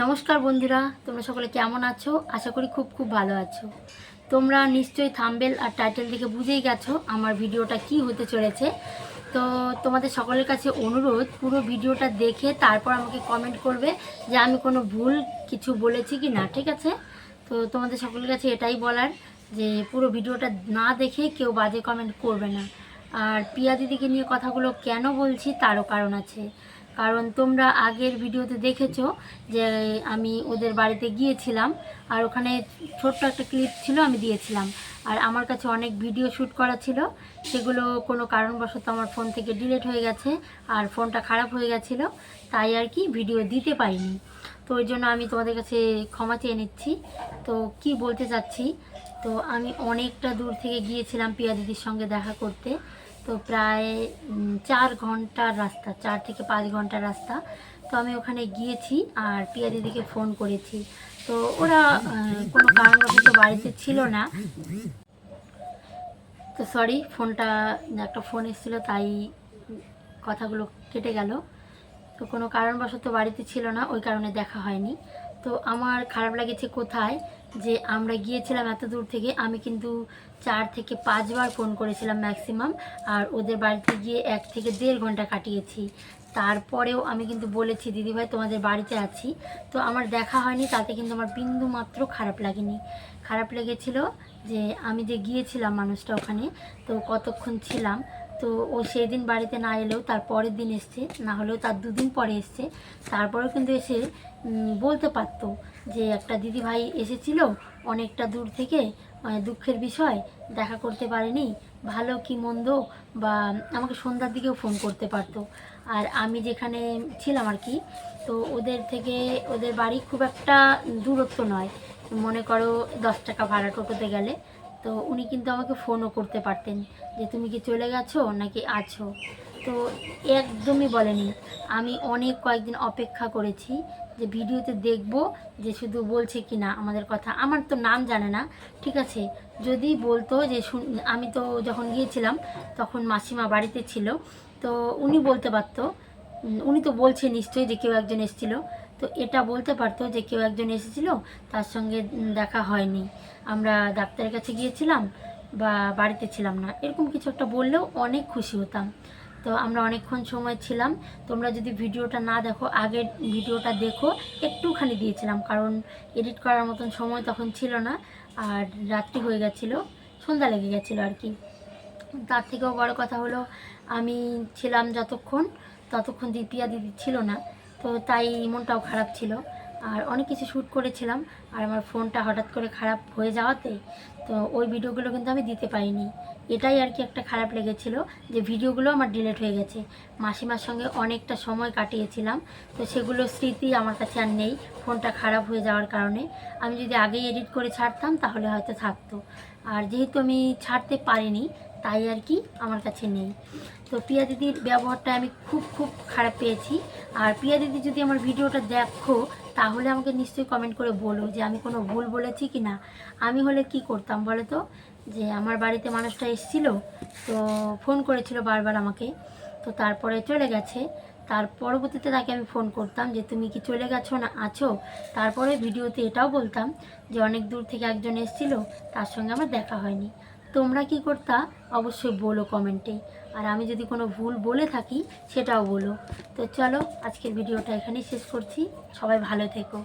নমস্কার বন্ধুরা, তোমরা সকলে কেমন আছো? আশা করি খুব খুব ভালো আছো। তোমরা নিশ্চয়ই থাম্বেল আর টাইটেল দেখে বুঝেই গেছো আমার ভিডিওটা কি হতে চলেছে। তো তোমাদের সকলের কাছে অনুরোধ, পুরো ভিডিওটা দেখে তারপর আমাকে কমেন্ট করবে যে আমি কোনো ভুল কিছু বলেছি কি না, ঠিক আছে? তো তোমাদের সকলের কাছে এটাই বলার যে পুরো ভিডিওটা না দেখে কেউ বাজে কমেন্ট করবে না। আর পিয়া দিদিকে নিয়ে কথাগুলো কেন বলছি তারও কারণ আছে। কারণ তোমরা আগের ভিডিওতে দেখেছ যে আমি ওদের বাড়িতে গিয়েছিলাম আর ওখানে ছোট্ট একটা ক্লিপ ছিল, আমি দিয়েছিলাম। আর আমার কাছে অনেক ভিডিও শ্যুট করা ছিল। সেগুলো কোনো কারণবশত আমার ফোন থেকে ডিলেট হয়ে গেছে আর ফোনটা খারাপ হয়ে গেছিল, তাই আর কি ভিডিও দিতে পারিনি। তো ওই জন্য আমি তোমাদের কাছে ক্ষমা চেয়ে নিচ্ছি। তো কি বলতে চাচ্ছি, তো আমি অনেকটা দূর থেকে গিয়েছিলাম পিয়া দিদির সঙ্গে দেখা করতে। তো প্রায় চার ঘণ্টার রাস্তা, চার থেকে পাঁচ ঘণ্টার রাস্তা। তো আমি ওখানে গিয়েছি আর পিয়া দিদিকে ফোন করেছি। তো ওরা কোনো কারণবশত বাড়িতে ছিল না। তো সরি, ফোনটা, একটা ফোন এসেছিল, তাই কথাগুলো কেটে গেল। তো কোনো কারণবশত বাড়িতে ছিল না, ওই কারণে দেখা হয়নি। তো আমার খারাপ লেগেছে কোথায়? যে আমরা গিয়েছিলাম এত দূর থেকে, আমি কিন্তু চার থেকে পাঁচবার ফোন করেছিলাম ম্যাক্সিমাম, আর ওদের বাড়িতে গিয়ে এক থেকে দেড় ঘণ্টা কাটিয়েছি। তারপরেও আমি কিন্তু বলেছি দিদিভাই তোমাদের বাড়িতে আছি। তো আমার দেখা হয়নি, তাতে কিন্তু আমার বিন্দু মাত্র খারাপ লাগেনি। খারাপ লেগেছিল যে আমি যে গিয়েছিলাম মানুষটা ওখানে, তো কতক্ষণ ছিলাম তো ও সেই দিন বাড়িতে না এলেও তার পরের দিন এসছে, না হলেও তার দুদিন পরে এসছে। তারপরেও কিন্তু এসে বলতে পারতো যে একটা দিদি ভাই এসেছিল অনেকটা দূর থেকে মানে দুঃখের বিষয়, দেখা করতে পারেনি, ভালো কি মন্দ বা আমাকে সন্ধ্যার দিকেও ফোন করতে পারতো। আর আমি যেখানে ছিলাম আর কি, তো ওদের থেকে, ওদের বাড়ি খুব একটা দূরত্ব নয়। মনে করো দশ টাকা ভাড়া টোটোতে গেলে তো উনি কিন্তু আমাকে ফোনও করতে পারতেন যে তুমি কি চলে গেছো নাকি আছো? তো একদমই বলেনি। আমি অনেক কয়েকদিন অপেক্ষা করেছি যে ভিডিওতে দেখব যে শুধু বলছে কি না আমাদের কথা। আমার তো নাম জানে না, ঠিক আছে? যদি বলতো যে আমি তো যখন গিয়েছিলাম তখন মাসিমা বাড়িতে ছিল। তো উনি বলতে পারতো। উনি তো বলছে নিশ্চয়ই যে কেউ একজন এসেছিল। তো এটা বলতে পারতো যে কেউ একজন এসেছিল, তার সঙ্গে দেখা হয়নি। আমরা ডাক্তারের কাছে গিয়েছিলাম বা বাড়িতে ছিলাম না। এরকম কিছু একটা বললেও অনেক খুশি হতাম। তো আমরা অনেকক্ষণ সময় ছিলাম। তোমরা যদি ভিডিওটা না দেখো, আগের ভিডিওটা দেখো, একটুখানি দিয়েছিলাম। কারণ এডিট করার মতন সময় তখন ছিল না, আর রাত্রি হয়ে গেছিল, সন্ধ্যা লেগে গেছিল আর কি। তার থেকেও বড় কথা হলো, আমি ছিলাম যতক্ষণ, ততক্ষণ দীপিয়া দিদি ছিল না। তো তাই মনটাও খারাপ ছিল। আর অনেক কিছু শ্যুট করেছিলাম, আর আমার ফোনটা হঠাৎ করে খারাপ হয়ে যাওয়াতে তো ওই ভিডিওগুলো কিন্তু আমি দিতে পারিনি। এটাই আর কি একটা খারাপ লেগেছিল যে ভিডিওগুলো আমার ডিলিট হয়ে গেছে। মাসিমার সঙ্গে অনেকটা সময় কাটিয়েছিলাম, তো সেগুলো স্মৃতি আমার কাছে আর নেই ফোনটা খারাপ হয়ে যাওয়ার কারণে। আমি যদি আগেই এডিট করে ছাড়তাম তাহলে হয়তো থাকতো। আর যেহেতু আমি ছাড়তে পারিনি তাই আর কি আমার কাছে নেই। তো পিয়া দিদির ব্যবহারটা আমি খুব খুব খারাপ পেয়েছি। আর পিয়া দিদি যদি আমার ভিডিওটা দেখো, তাহলে আমাকে নিশ্চয়ই কমেন্ট করে বলো যে আমি কোনো ভুল বলেছি কি না। আমি হলে কি করতাম বলো তো? যে আমার বাড়িতে মানুষটা এসেছিল, তো ফোন করেছিল বারবার আমাকে। তো তারপরে চলে গেছে। তার পরবর্তীতে তাকে আমি ফোন করতাম যে, তুমি কি চলে গেছো না আছো? তারপরে ভিডিওতে এটাও বলতাম যে, অনেক দূর থেকে একজন এসেছিল, তার সঙ্গে আমার দেখা হয়নি। তোমরা কি করতা? অবশ্যই বলো কমেন্টে। আর আমি যদি কোনো ভুল বলে থাকি, সেটাও বলো। তো চলো, আজকের ভিডিওটা এখানেই শেষ করছি। সবাই ভালো থেকো।